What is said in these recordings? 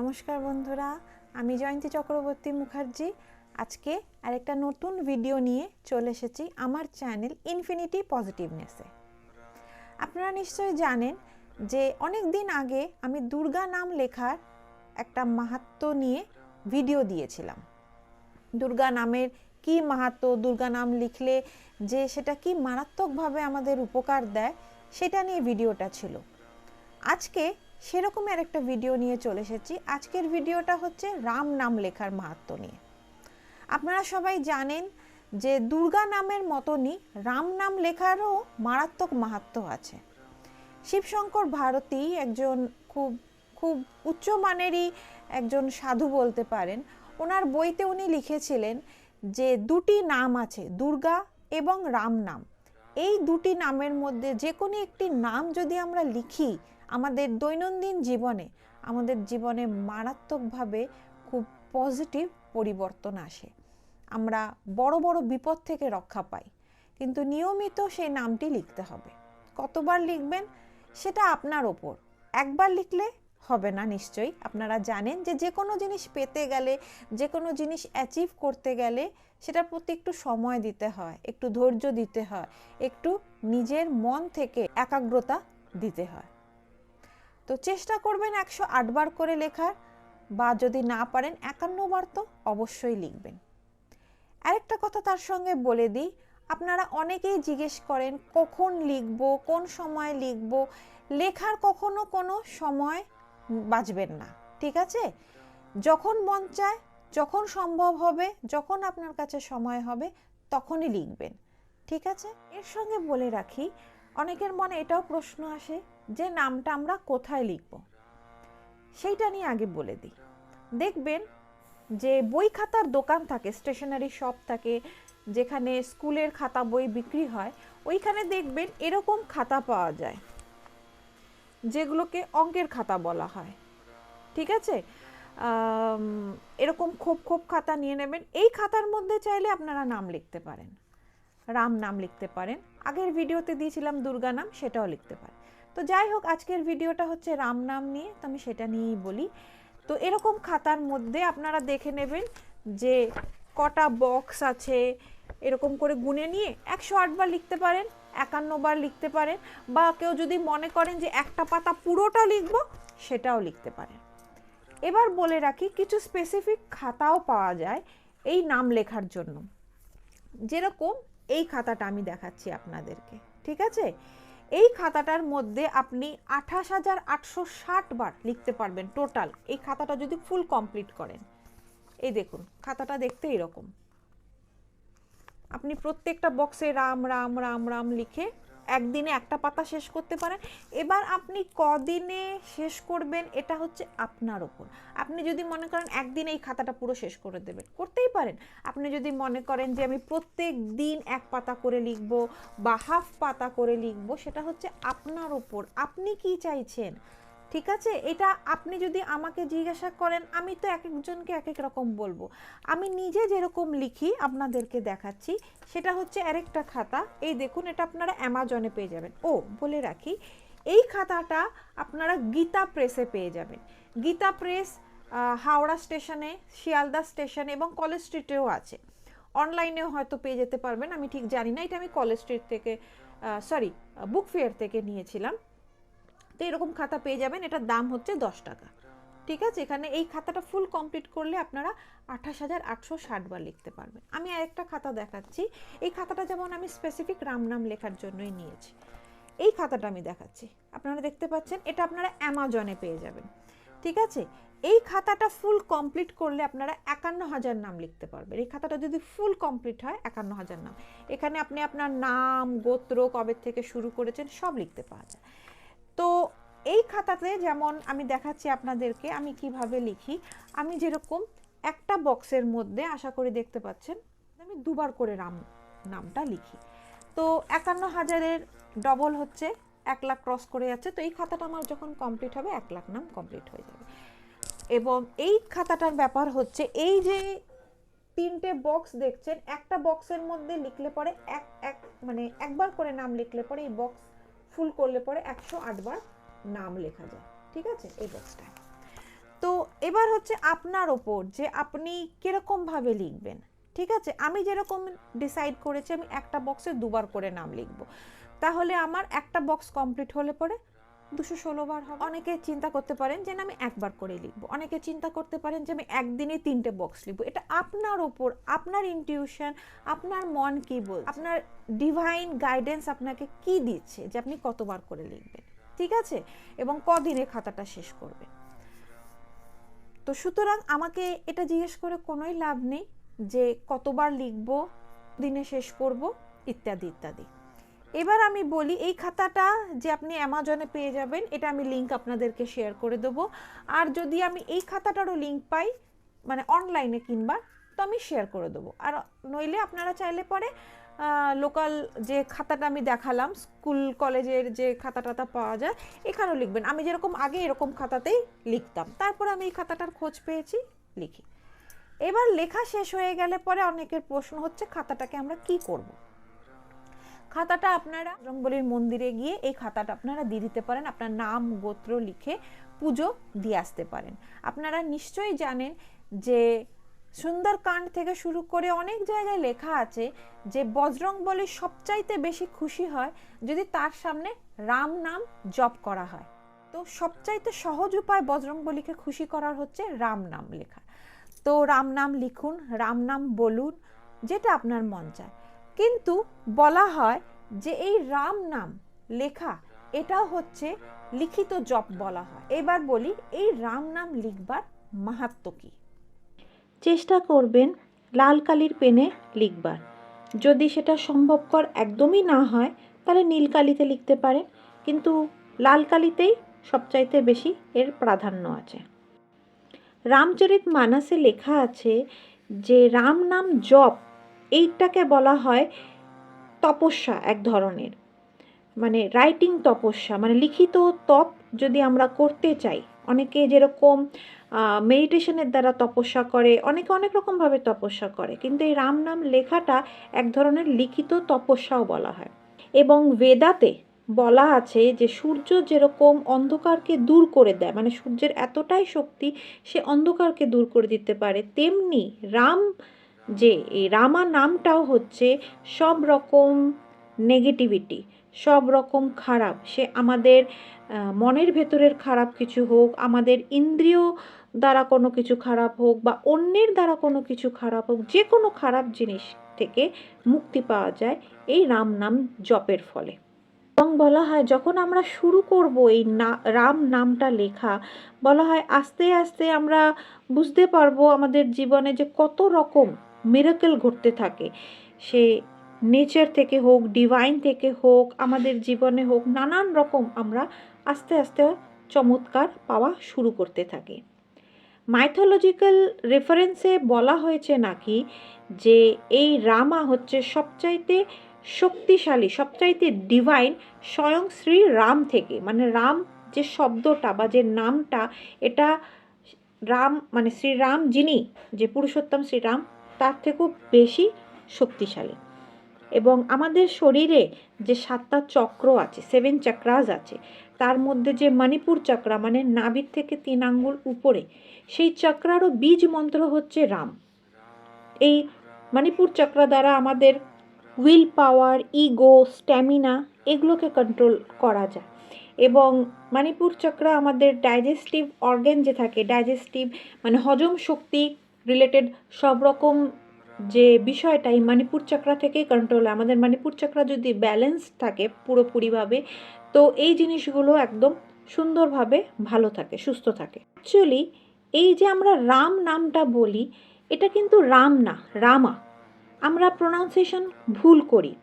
নমস্কার বন্ধুরা, আমি জয়ন্তী চক্রবর্তী মুখার্জি। আজকে আরেকটা নতুন ভিডিও নিয়ে চলে এসেছি আমার চ্যানেল ইনফিনিটি পজিটিভনেসে আপনারা নিশ্চয়ই জানেন যে অনেক দিন আগে আমি দুর্গা নাম লেখার একটা মাহাত্ম নিয়ে ভিডিও দিয়েছিলাম। দুর্গা নামের কি মাহাত্ম, দুর্গা নাম লিখলে যে সেটা কি মারাত্মকভাবে আমাদের উপকার দেয়, সেটা নিয়ে ভিডিওটা ছিল। আজকে সেরকম আর একটা ভিডিও নিয়ে চলে এসেছি। আজকের ভিডিওটা হচ্ছে রাম নাম লেখার মাহাত্ম নিয়ে। আপনারা সবাই জানেন যে দুর্গা নামের মতনই রাম নাম লেখারও মারাত্মক মাহাত্ম আছে। শিবশঙ্কর ভারতী একজন খুব খুব উচ্চমানেরই একজন সাধু বলতে পারেন। ওনার বইতে উনি লিখেছিলেন যে দুটি নাম আছে, দুর্গা এবং রাম নাম। এই দুটি নামের মধ্যে যে কোনো একটি নাম যদি আমরা লিখি আমাদের দৈনন্দিন জীবনে, আমাদের জীবনে মারাত্মকভাবে খুব পজিটিভ পরিবর্তন আসে। আমরা বড় বড় বিপদ থেকে রক্ষা পাই, কিন্তু নিয়মিত সেই নামটি লিখতে হবে। কতবার লিখবেন সেটা আপনার ওপর। একবার লিখলে হবে না নিশ্চয়ই। আপনারা জানেন যে যে কোনো জিনিস পেতে গেলে যে কোনো জিনিস অ্যাচিভ করতে গেলে সেটার প্রতি একটু সময় দিতে হয়, একটু ধৈর্য দিতে হয়, একটু নিজের মন থেকে একাগ্রতা দিতে হয়। তো চেষ্টা করবেন একশো আটবার করে লেখার বা যদি না পারেন একান্ন বার তো অবশ্যই লিখবেন। আরেকটা কথা তার সঙ্গে বলে দিই, আপনারা অনেকেই জিজ্ঞেস করেন কখন লিখব, কোন সময় লিখব, লেখার কখনো কোনো সময় বাঁচবেন না, ঠিক আছে? যখন মন চায়, যখন সম্ভব হবে, যখন আপনার কাছে সময় হবে, তখনই লিখবেন, ঠিক আছে? এর সঙ্গে বলে রাখি, অনেকের মনে এটাও প্রশ্ন আসে যে নামটা আমরা কোথায় লিখব? সেইটা নিয়ে আগে বলে দিই। দেখবেন যে বই খাতার দোকান থাকে স্টেশনারি শপ থাকে, যেখানে স্কুলের খাতা বই বিক্রি হয়, ওইখানে দেখবেন এরকম খাতা পাওয়া যায়, যেগুলোকে অঙ্কের খাতা বলা হয়। ঠিক আছে? এরকম খোপ খোপ খাতা নিয়ে নেবেন। এই খাতার মধ্যে চাইলে আপনারা নাম লিখতে পারেন। রাম নাম লিখতে পারেন। আগের ভিডিওতে দিয়েছিলাম দুর্গা নাম, সেটাও লিখতে পারেন। তো যাই হোক, আজকের ভিডিওটা হচ্ছে রাম নাম নিয়ে, তো আমি সেটা নিয়েই বলি। তো এরকম খাতার মধ্যে আপনারা দেখে নেবেন যে কটা বক্স আছে, এরকম করে গুনে নিয়ে একশো আটবার লিখতে পারেন, একান্ন বার লিখতে পারেন, বা কেউ যদি মনে করেন যে একটা পাতা পুরোটা লিখব, সেটাও লিখতে পারেন। এবার বলে রাখি, কিছু স্পেসিফিক খাতাও পাওয়া যায় এই নাম লেখার জন্য। যেরকম এই খাতাটা আমি দেখাচ্ছি আপনাদেরকে, ঠিক আছে? এই খাতাটার মধ্যে আপনি আঠাশ হাজার আটশো ষাট বার লিখতে পারবেন টোটাল। এই খাতাটা যদি ফুল কমপ্লিট করেন। এই দেখুন, খাতাটা দেখতে এরকম। আপনি প্রত্যেকটা বক্সে রাম রাম রাম রাম লিখে একদিনে একটা পাতা শেষ করতে পারেন। এবার আপনি কদিনে শেষ করবেন এটা হচ্ছে আপনার ওপর। আপনি যদি মনে করেন একদিন এই খাতাটা পুরো শেষ করে দেবেন, করতেই পারেন। আপনি যদি মনে করেন যে আমি প্রত্যেক দিন এক পাতা করে লিখব বা হাফ পাতা করে লিখব, সেটা হচ্ছে আপনার ওপর। আপনি কি চাইছেন? ঠিক আছে? এটা আপনি যদি আমাকে জিজ্ঞাসা করেন, আমি তো এক একজনকে এক এক রকম বলব। আমি নিজে যেরকম লিখি, আপনাদেরকে দেখাচ্ছি, সেটা হচ্ছে আরেকটা খাতা। এই দেখুন, এটা আপনারা অ্যামাজনে পেয়ে যাবেন। ও, বলে রাখি, এই খাতাটা আপনারা গীতা প্রেসে পেয়ে যাবেন। গীতা প্রেস হাওড়া স্টেশনে, শিয়ালদা স্টেশন এবং কলেজ স্ট্রিটেও আছে। অনলাইনেও হয়তো পেয়ে যেতে পারবেন, আমি ঠিক জানি না, এটা আমি কলেজ স্ট্রিট থেকে সরি, বুক ফেয়ার থেকে নিয়েছিলাম। তো এরকম খাতা পেয়ে যাবেন, এটার দাম হচ্ছে দশ টাকা। ঠিক আছে? এখানে এই খাতাটা ফুল কমপ্লিট করলে আপনারা আঠাশ হাজার আটশো ষাট বার লিখতে পারবেন। আমি আরেকটা খাতা দেখাচ্ছি। এই খাতাটা যেমন আমি স্পেসিফিক রাম নাম লেখার জন্যই নিয়েছি। এই খাতাটা আমি দেখাচ্ছি। আপনারা দেখতে পাচ্ছেন, এটা আপনারা অ্যামাজনে পেয়ে যাবেন। ঠিক আছে? এই খাতাটা ফুল কমপ্লিট করলে আপনারা একান্ন হাজার নাম লিখতে পারবেন। এই খাতাটা যদি ফুল কমপ্লিট হয়, একান্ন হাজার নাম। এখানে আপনি আপনার নাম, গোত্র, কবে থেকে শুরু করেছেন, সব লিখতে পাওয়া যায়। তো এই খাতাতে যেমন আমি দেখাচ্ছি আপনাদেরকে, আমি কীভাবে লিখি, আমি যেরকম একটা বক্সের মধ্যে, আশা করি দেখতে পাচ্ছেন, আমি দুবার করে নাম নামটা লিখি। তো একান্ন হাজারের ডবল হচ্ছে, এক লাখ ক্রস করে যাচ্ছে, তো এই খাতাটা আমার যখন কমপ্লিট হবে, এক লাখ নাম কমপ্লিট হয়ে যাবে। এবং এই খাতাটার ব্যাপার হচ্ছে, এই যে তিনটে বক্স দেখছেন, একটা বক্সের মধ্যে লিখলে পরে এক এক মানে একবার করে নাম লিখলে পরে এই বক্স ফুল করলে পরে একশো আটবার নাম লেখা যায়। ঠিক আছে? এই বক্সটায় তো এবার হচ্ছে আপনার ওপর যে আপনি কীরকমভাবে লিখবেন, ঠিক আছে? আমি যেরকম ডিসাইড করেছি, আমি একটা বক্সে দুবার করে নাম লিখব। তাহলে আমার একটা বক্স কমপ্লিট হলে পরে দুশো ষোলো বার হবে। অনেকে চিন্তা করতে পারেন যে না, আমি একবার করে লিখব। অনেকে চিন্তা করতে পারেন যে, আমি একদিনে তিনটে বক্স লিখব। এটা আপনার ওপর আপনার ইনটিউশন আপনার মন কি বল আপনার ডিভাইন গাইডেন্স আপনাকে কি দিচ্ছে যে, আপনি কতবার করে লিখবেন। ঠিক আছে? এবং কদিনে খাতাটা শেষ করবেন। তো সুতরাং আমাকে এটা জিজ্ঞেস করে কোনোই লাভ নেই যে, কতবার লিখব, দিনে শেষ করব, ইত্যাদি ইত্যাদি। এবার আমি বলি এই খাতাটা যে আপনি অ্যামাজনে পেয়ে যাবেন, এটা আমি লিঙ্ক আপনাদেরকে শেয়ার করে দেবো। আর যদি আমি এই খাতাটারও লিঙ্ক পাই মানে অনলাইনে কিনবার, তো আমি শেয়ার করে দেবো। আর নইলে আপনারা চাইলে পরে লোকাল যে খাতাটা আমি দেখালাম স্কুল কলেজের যে খাতা টাতা পাওয়া যায়, এখানেও লিখবেন। আমি যেরকম আগে এরকম খাতাতেই লিখতাম। তারপর আমি এই খাতাটার খোঁজ পেয়েছি, লিখি। এবার লেখা শেষ হয়ে গেলে পরে অনেকের প্রশ্ন হচ্ছে, খাতাটাকে আমরা কি করব। খাতাটা আপনারা রঙ্গলির মন্দিরে গিয়ে এই খাতাটা আপনারা দিয়ে দিতে পারেন। আপনার নাম, গোত্র লিখে পুজো দিয়ে আসতে পারেন। আপনারা নিশ্চয়ই জানেন যে সুন্দরকাণ্ড থেকে শুরু করে অনেক জায়গায় লেখা আছে যে বজরং বলি সবচাইতে বেশি খুশি হয় যদি তার সামনে রাম নাম জপ করা হয়। তো সবচাইতে সহজ উপায় বজরং বলিকে খুশি করার হচ্ছে রাম নাম লেখা। তো রাম নাম লিখুন, রাম নাম বলুন, যেটা আপনার মন চায়। কিন্তু বলা হয় যে এই রাম নাম লেখা এটা হচ্ছে লিখিত জপ বলা হয়। এবার বলি, এই রাম নাম লিখবার মাহাত্ম কী? চেষ্টা করবেন লাল কালির পেনে লিখবার। যদি সেটা সম্ভবকর একদমই না হয়, তাহলে নীল কালিতে লিখতে পারেন, কিন্তু লাল কালিতেই সবচাইতে বেশি এর প্রাধান্য আছে। রামচরিত মানাসে লেখা আছে যে, রাম নাম জপ এইটাকে বলা হয় তপস্যা এক ধরনের। মানে রাইটিং তপস্যা মানে লিখিত তপ যদি আমরা করতে চাই, অনেকে যেরকম মেডিটেশনের দ্বারা তপস্যা করে, অনেকে অনেক রকমভাবে তপস্যা করে, কিন্তু এই রাম নাম লেখাটা এক ধরনের লিখিত তপস্যাও বলা হয়। এবং বেদাতে বলা আছে যে সূর্য যেরকম অন্ধকারকে দূর করে দেয় মানে সূর্যের এতটাই শক্তি সে অন্ধকারকে দূর করে দিতে পারে, তেমনি রাম যে এই রামা নামটাও হচ্ছে সব রকম নেগেটিভিটি সব রকম খারাপ। সে আমাদের মনের ভেতরের খারাপ কিছু হোক, আমাদের ইন্দ্রিয় দ্বারা কোনো কিছু খারাপ হোক বা অন্যের দ্বারা কোনো কিছু খারাপ হোক, যে কোনো খারাপ জিনিস থেকে মুক্তি পাওয়া যায় এই রাম নাম জপের ফলে। এবং বলা হয় যখন আমরা শুরু করব এই না, রাম নামটা লেখা, বলা হয় আস্তে আস্তে আমরা বুঝতে পারব আমাদের জীবনে যে কত রকম মিরাকেল ঘটতে থাকে। সে নেচার থেকে হোক, ডিভাইন থেকে হোক, আমাদের জীবনে হোক, নানান রকম আমরা আস্তে আস্তে চমৎকার পাওয়া শুরু করতে থাকি। মাইথোলজিক্যাল রেফারেন্সে বলা হয়েছে নাকি যে এই রামা হচ্ছে সবচাইতে শক্তিশালী, সবচাইতে ডিভাইন স্বয়ং শ্রী রাম থেকে। মানে রাম যে শব্দটা বা যে নামটা, এটা রাম মানে শ্রীরাম যিনি, যে পুরুষোত্তম শ্রীরাম তার থেকেও বেশি শক্তিশালী। এবং আমাদের শরীরে যে সাতটা চক্র আছে সেভেন চক্রাস আছে, তার মধ্যে যে মণিপুর চক্রা মানে নাভির থেকে তিন আঙ্গুল উপরে, সেই চক্রারও বীজ মন্ত্র হচ্ছে রাম। এই মণিপুর চক্র দ্বারা আমাদের উইল পাওয়ার ইগো স্ট্যামিনা এগুলোকে কন্ট্রোল করা যায়। এবং মণিপুর চক্র আমাদের ডাইজেস্টিভ অর্গ্যান যে থাকে ডাইজেস্টিভ মানে হজম শক্তি রিলেটেড সব রকম যে বিষয়টা এই মণিপুর চক্রা থেকেই কন্ট্রোল আমাদের মণিপুর চক্রা যদি ব্যালেন্স থাকে পুরোপুরিভাবে, তো এই জিনিসগুলো একদম সুন্দরভাবে ভালো থাকে, সুস্থ থাকে। অ্যাকচুয়ালি এই যে আমরা রাম নামটা বলি, এটা কিন্তু রাম না, রামা। আমরা প্রোনাউন্সিয়েশন ভুল করি।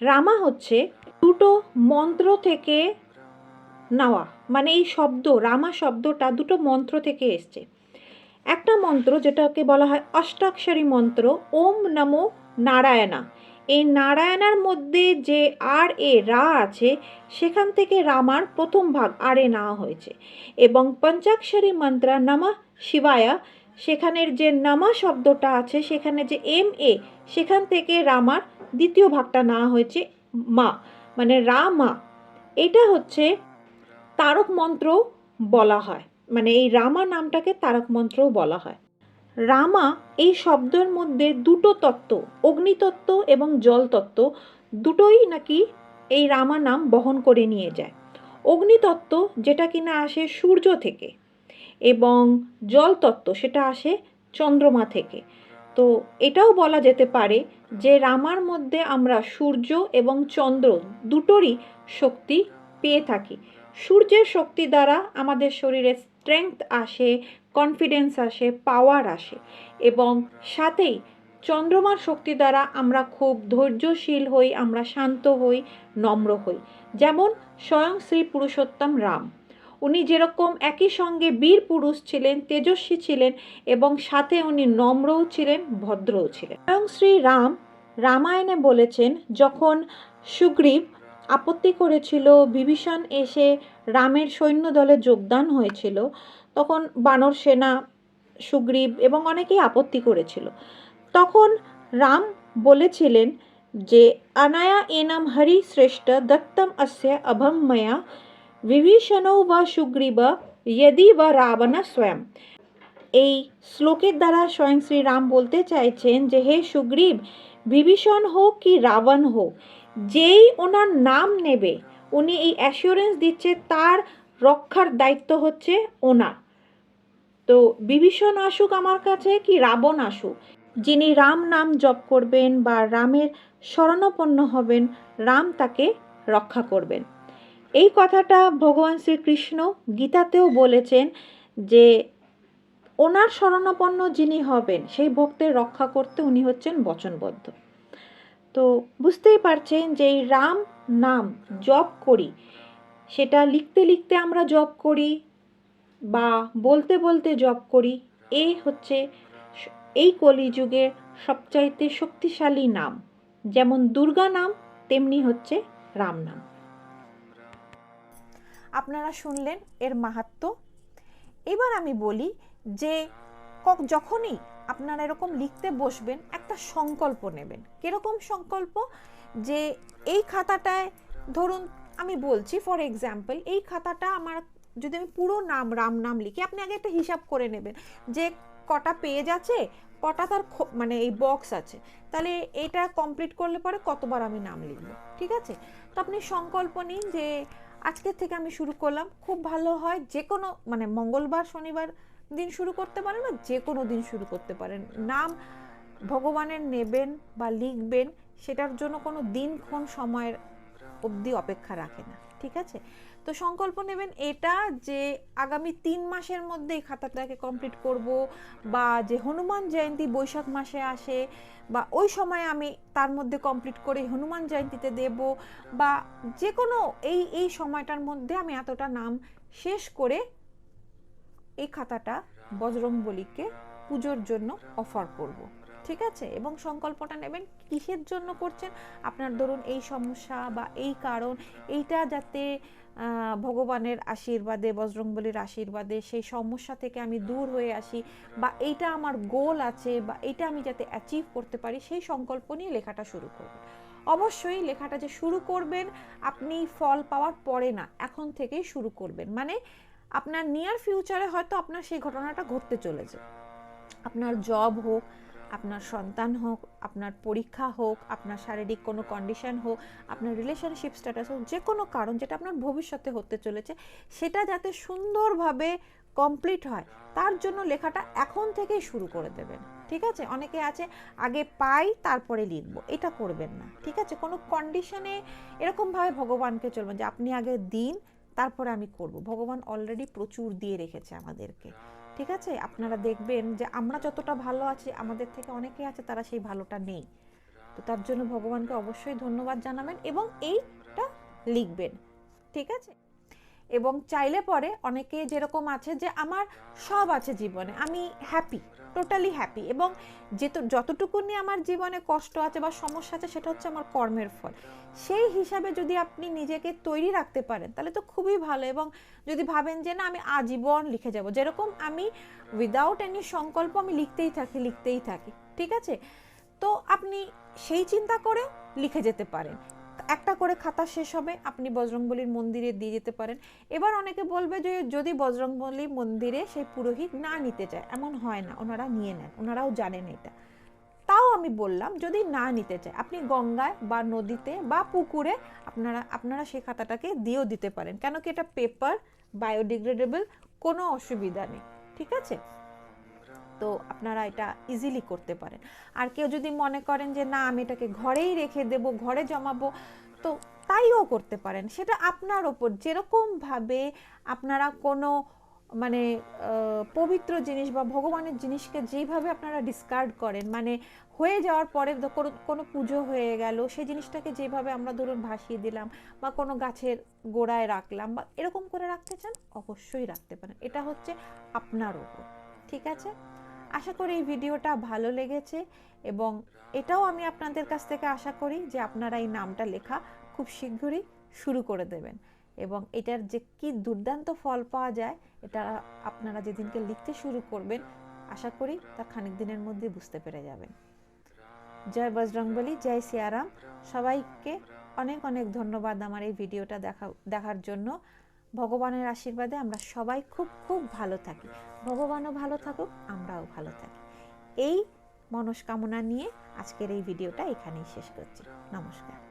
রামা হচ্ছে দুটো মন্ত্র থেকে নেওয়া। মানে এই শব্দ, রামা শব্দটা দুটো মন্ত্র থেকে এসছে। একটা মন্ত্র যেটাকে বলা হয় অষ্টাক্ষরী মন্ত্র, ওম নমো নারায়ণা। এই নারায়ণার মধ্যে যে আর এ রা আছে, সেখান থেকে রামার প্রথম ভাগ আর এ নেওয়া হয়েছে। এবং পঞ্চাক্ষরী মন্ত্র নমঃ শিবায়া, সেখানের যে নামা শব্দটা আছে, সেখানে যে এম এ, সেখান থেকে রামার দ্বিতীয় ভাগটা নেওয়া হয়েছে মা মানে রা মা। এটা হচ্ছে তারক মন্ত্র বলা হয়। মানে এই রামা নামটাকে তারক মন্ত্রও বলা হয়। রামা এই শব্দের মধ্যে দুটো তত্ত্ব, অগ্নিতত্ত্ব এবং জল তত্ত্ব দুটোই নাকি এই রামা নাম বহন করে নিয়ে যায়। অগ্নিতত্ত্ব যেটা কিনা আসে সূর্য থেকে এবং জল তত্ত্ব সেটা আসে চন্দ্রমা থেকে। তো এটাও বলা যেতে পারে যে রামার মধ্যে আমরা সূর্য এবং চন্দ্র দুটোরই শক্তি পেয়ে থাকি। সূর্যের শক্তি দ্বারা আমাদের শরীরে স্ট্রেংথ আসে কনফিডেন্স আসে পাওয়ার আসে এবং সাথেই চন্দ্রমার শক্তি দ্বারা আমরা খুব ধৈর্যশীল হই, আমরা শান্ত হই, নম্র হই। যেমন স্বয়ং শ্রী পুরুষোত্তম রাম। উনি যেরকম একই সঙ্গে বীর পুরুষ ছিলেন, তেজস্বী ছিলেন এবং সাথে উনি নম্রও ছিলেন, ভদ্রও ছিলেন। স্বয়ং শ্রী রাম রামায়ণে বলেছেন, যখন সুগ্রীব আপত্তি করেছিল। বিভীষণ এসে রামের সৈন্য দলে যোগদান হয়েছিল। তখন বানর সেনা, সুগ্রীব এবং অনেকেই আপত্তি করেছিল। তখন রাম বলেছিলেন যে, অনায়া এনাম হরি শ্রেষ্ঠ দত্তম অস্য অভম ময়া। বিভীষণৌ বা সুগ্রীব यदि বা রাবণ স্বয়ং। এই শ্লোকের দ্বারা স্বয়ং শ্রী রাম বলতে চাইছেন যে, হে সুগ্রীব, বিভীষণ হোক কি রাবণ হোক যেই ওনার নাম নেবে, উনি এই অ্যাসিওরেন্স দিচ্ছে তার রক্ষার দায়িত্ব হচ্ছে ওনার। তো বিভীষণ আসুক আমার কাছে কি রাবণ আসুক, যিনি রাম নাম জপ করবেন বা রামের শরণাপন্ন হবেন, রাম তাকে রক্ষা করবেন। এই কথাটা ভগবান শ্রীকৃষ্ণ গীতাতেও বলেছেন যে, ওনার শরণাপন্ন যিনি হবেন, সেই ভক্তের রক্ষা করতে উনি হচ্ছেন বচনবদ্ধ। তো বুঝতেই পারছেন যে এই রাম নাম জপ করি। সেটা লিখতে লিখতে আমরা জপ করি বা বলতে বলতে জপ করি। এই হচ্ছে এই কলিযুগের সবচাইতে শক্তিশালী নাম। যেমন দুর্গা নাম, তেমনি হচ্ছে রাম নাম। আপনারা শুনলেন এর মাহাত্ম। এবার আমি বলি যে যখনই আপনারা এরকম লিখতে বসবেন, একটা সংকল্প নেবেন। কীরকম সংকল্প? যে এই খাতাটায় ধরুন আমি বলছি ফর এক্সাম্পল এই খাতাটা আমার যদি আমি পুরো নাম, রাম নাম লিখি, আপনি আগে একটা হিসাব করে নেবেন যে কটা পেজ আছে, কটা তার মানে এই বক্স আছে। তাহলে এটা কমপ্লিট করলে পরে কতবার আমি নাম লিখব, ঠিক আছে? তো আপনি সংকল্প নিন যে আজকের থেকে আমি শুরু করলাম, খুব ভালো হয় যে কোনো মানে মঙ্গলবার, শনিবার দিন শুরু করতে পারেন বা যে কোনো দিন শুরু করতে পারেন। নাম ভগবানের নেবেন বা লিখবেন, সেটার জন্য কোনো দিনক্ষণ সময়ের অবধি অপেক্ষা রাখে না, ঠিক আছে? তো সংকল্প নেবেন এটা যে আগামী তিন মাসের মধ্যে এই খাতাটাকে কমপ্লিট করব বা যে হনুমান জয়ন্তী বৈশাখ মাসে আসে বা ওই সময় আমি তার মধ্যে কমপ্লিট করে হনুমান জয়ন্তীতে দেব বা যে কোনো এই এই সময়টার মধ্যে আমি এতটা নাম শেষ করে এই খাতাটা বজরং বলিকে পুজোর জন্য অফার করব। ঠিক আছে? এবং সংকল্পটা নেবেন, কিসের জন্য করছেন? আপনার ধরুন এই সমস্যা বা এই কারণ, এইটা যাতে ভগবানের আশীর্বাদে, বজরংবলির আশীর্বাদে সেই সমস্যা থেকে আমি দূর হয়ে আসি বা এইটা আমার গোল আছে বা এইটা আমি যাতে অ্যাচিভ করতে পারি, সেই সংকল্প নিয়ে লেখাটা শুরু করবেন অবশ্যই লেখাটা যে শুরু করবেন, আপনি ফল পাওয়ার পরে না, এখন থেকেই শুরু করবেন। মানে আপনার নিয়ার ফিউচারে হয়তো আপনার সেই ঘটনাটা ঘটতে চলেছে। আপনার জব হোক, আপনার সন্তান হোক, আপনার পরীক্ষা হোক, আপনার শারীরিক কোনো কন্ডিশন হোক, আপনার রিলেশনশিপ স্ট্যাটাস হোক, যে কোনো কারণ যেটা আপনার ভবিষ্যতে হতে চলেছে, সেটা যাতে সুন্দরভাবে কমপ্লিট হয়, তার জন্য লেখাটা এখন থেকেই শুরু করে দেবেন। ঠিক আছে? অনেকে আছে, আগে পাই, তারপরে লিখব। এটা করবেন না। ঠিক আছে? কোনো কন্ডিশনে এরকমভাবে ভগবানকে চলবেন যে আপনি আগে দিন তারপরে আমি করব। ভগবান অলরেডি প্রচুর দিয়ে রেখেছে আমাদেরকে। ঠিক আছে? আপনারা দেখবেন যে আমরা যতটা ভালো আছি, আমাদের থেকে অনেকে আছে তারা সেই ভালোটা নেই। তো তার জন্য ভগবানকে অবশ্যই ধন্যবাদ জানাবেন এবং এইটা লিখবেন। ঠিক আছে? এবং চাইলে পরে অনেকে যেরকম আছে যে আমার সব আছে জীবনে, আমি হ্যাপি টোটালি হ্যাপি এবং যেত নিয়ে আমার জীবনে কষ্ট আছে বা সমস্যা আছে, সেটা হচ্ছে আমার কর্মের ফল। সেই হিসাবে যদি আপনি নিজেকে তৈরি রাখতে পারেন, তাহলে তো খুবই ভালো। এবং যদি ভাবেন যে, না, আমি আজীবন লিখে যাব। যেরকম আমি উইদাউট এনি সংকল্প আমি লিখতেই থাকি লিখতেই থাকি, ঠিক আছে? তো আপনি সেই চিন্তা করেও লিখে যেতে পারেন। একটা করে খাতা শেষ হবে, আপনি বজরংবলির মন্দিরে দিয়ে যেতে পারেন। এবার অনেকে বলবে যে যদি বজরংবলী মন্দিরে সেই পুরোহিত না নিতে চায়, এমন হয় না, ওনারা নিয়ে নেন, ওনারাও জানেন এটা। তাও আমি বললাম, যদি না নিতে চায়, আপনি গঙ্গায় বা নদীতে বা পুকুরে আপনারা আপনারা সেই খাতাটাকে দিয়েও দিতে পারেন। কেন কি এটা পেপার বায়োডিগ্রেডেবল কোনো অসুবিধা নেই, ঠিক আছে? তো আপনারা এটা ইজিলি করতে পারেন। আর কেউ যদি মনে করেন যে, না, আমি এটাকে ঘরেই রেখে দেব, ঘরে জমাবো, তো তাইও করতে পারেন। সেটা আপনার ওপর, যেরকমভাবে আপনারা কোনো মানে পবিত্র জিনিস বা ভগবানের জিনিসকে যেইভাবে আপনারা ডিসকার্ড করেন মানে হয়ে যাওয়ার পরে কোনো পুজো হয়ে গেল, সেই জিনিসটাকে যেভাবে আমরা ধরুন ভাসিয়ে দিলাম বা কোনো গাছের গোড়ায় রাখলাম বা এরকম করে রাখতে চান, অবশ্যই রাখতে পারেন। এটা হচ্ছে আপনার ওপর, ঠিক আছে? আশা করি এই ভিডিওটা ভালো লেগেছে এবং এটাও আমি আপনাদের কাছ থেকে আশা করি যে আপনারা এই নামটা লেখা খুব শীঘ্রই শুরু করে দেবেন এবং এটার যে কি দুর্দান্ত ফল পাওয়া যায়, এটা আপনারা যেদিনকে লিখতে শুরু করবেন, আশা করি তা খানিক দিনের মধ্যে বুঝতে পেরে যাবেন। জয় বজরংবলী জয় সিয়ারাম। সবাইকে অনেক অনেক ধন্যবাদ আমার এই ভিডিওটা দেখা, দেখার জন্য। ভগবানের আশীর্বাদে আমরা সবাই খুব খুব ভালো থাকি। ভগবানও ভালো থাকুক, আমরাও ভালো থাকি। এই মনস্কামনা নিয়ে আজকের এই ভিডিওটা এখানেই শেষ করছি। নমস্কার।